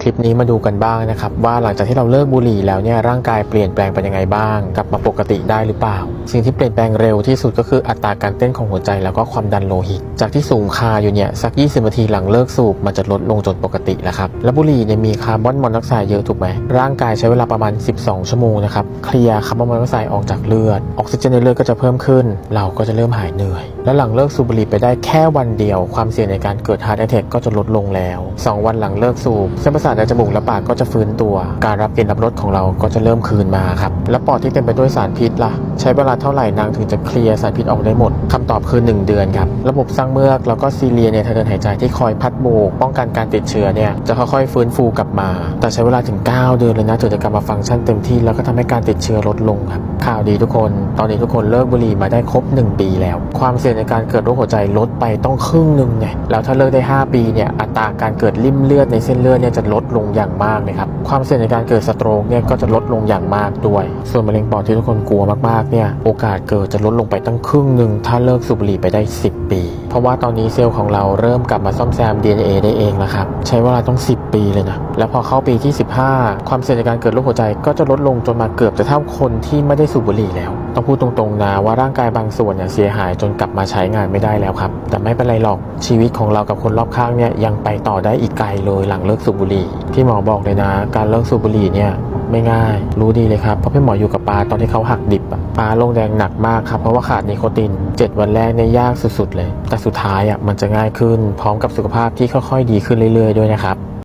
คลิปนี้มาดูกันบ้างนะครับว่าหลังจากที่เราเลิกบุหรี่แล้วเนี่ยร่างกายเปลี่ยนแปลงไปยังไงบ้างกลับมาปกติได้หรือเปล่า สิ่งที่เปลี่ยนแปลงเร็วที่สุดก็คืออัตราการเต้นของหัวใจแล้วก็ความดันโลหิต จากที่สูงคาอยู่เนี่ยสัก 20นาทีหลังเลิกสูบมันจะลดลงจนปกติแล้วครับแล้วบุหรี่เนี่ยมีคาร์บอนมอนอกไซด์เยอะถูกไหมร่างกายใช้เวลาประมาณ 12 ชั่วโมงนะครับเคลียร์คาร์บอนมอนอกไซด์ออกจากเลือดออกซิเจนในเลือดก็จะเพิ่มขึ้น เราก็จะเริ่มหายเหนื่อย และหลังเลิกสูบบุหรี่ไปได้แค่วันเดียว ความเสี่ยงในการเกิดฮาร์ดแอทแทกก็จะลดลงแล้ว 2 วันหลังเลิกสูบเส้นประสาทในจมูกและปากก็จะฟื้นตัว การรับกลิ่นรับรสของเราก็จะเริ่มคืนมาครับ และปอดที่เต็มไปด้วยสารพิษล่ะ ใช้เวลาเท่าไหร่นางถึงจะเคลียร์สารพิษออกได้หมดคำตอบคือ 1 เดือนครับ ระบบสร้างเมือกแล้วก็ซีเลียในทางเดินหายใจที่คอยพัดโบก ป้องกันการติดเชื้อเนี่ยจะค่อยๆฟื้นฟูกลับมา แต่ใช้เวลาถึง 9 เดือนเลยนะถึงจะกลับมาฟังก์ชันเต็มที่แล้วก็ทำให้การติดเชื้อลดลงครับข่าวดีทุกคน ตอนนี้ทุกคนเลิกบุหรี่มาได้ครบ 1 ปีแล้ว ความเสี่ยงในการเกิดโรคหัวใจลดไปต้องครึ่งหนึ่งไงแล้วถ้าเลิกได้ 5 ปีเนี่ยอัตราการเกิดริ่มเลือดในเส้นเลือดเนี่ยจะลดลงอย่างมากเลยครับ ความเสี่ยงในการเกิดสโตรกเนี่ยก็จะลดลงอย่างมากด้วย ส่วนมะเร็งปอดที่ทุกคนกลัวมากๆเนี่ยโอกาสเกิดจะลดลงไปตั้งครึ่งหนึ่งถ้าเลิกสูบบุหรี่ไปได้ 10 ปี เพราะว่าตอนนี้เซลล์ของเราเริ่มกลับมาซ่อมแซม DNA ได้เองแล้วครับใช้เวลาต้อง 10 ปีเลยนะแล้วพอเข้าปีที่ 15 ความเสี่ยงในการเกิดโรคหัวใจก็จะลดลงจนมาเกือบจะเท่าคนที่ไม่ได้สูบบุหรี่แล้ว ต้องพูดตรงๆนะว่าร่างกายบางส่วนเนี่ยเสียหายจนกลับมาใช้งานไม่ได้แล้วครับ แต่ไม่เป็นไรหรอกชีวิตของเรากับคนรอบข้างเนี่ยยังไปต่อได้อีกไกลเลยหลังเลิกสูบบุหรี่พี่หมอบอกเลยนะ การเลิกสูบบุหรี่เนี่ยไม่ง่าย รู้ดีเลยครับเพราะพี่หมออยู่กับปลาตอนที่เขาหักดิบอะปาลงแดงหนักมากครับเพราะว่าขาดนิโคติน 7 วันแรกเนี่ยยากสุดๆเลย แต่สุดท้ายอะมันจะง่ายขึ้น พร้อมกับสุขภาพที่ค่อยๆดีขึ้นเรื่อยๆด้วยนะครับ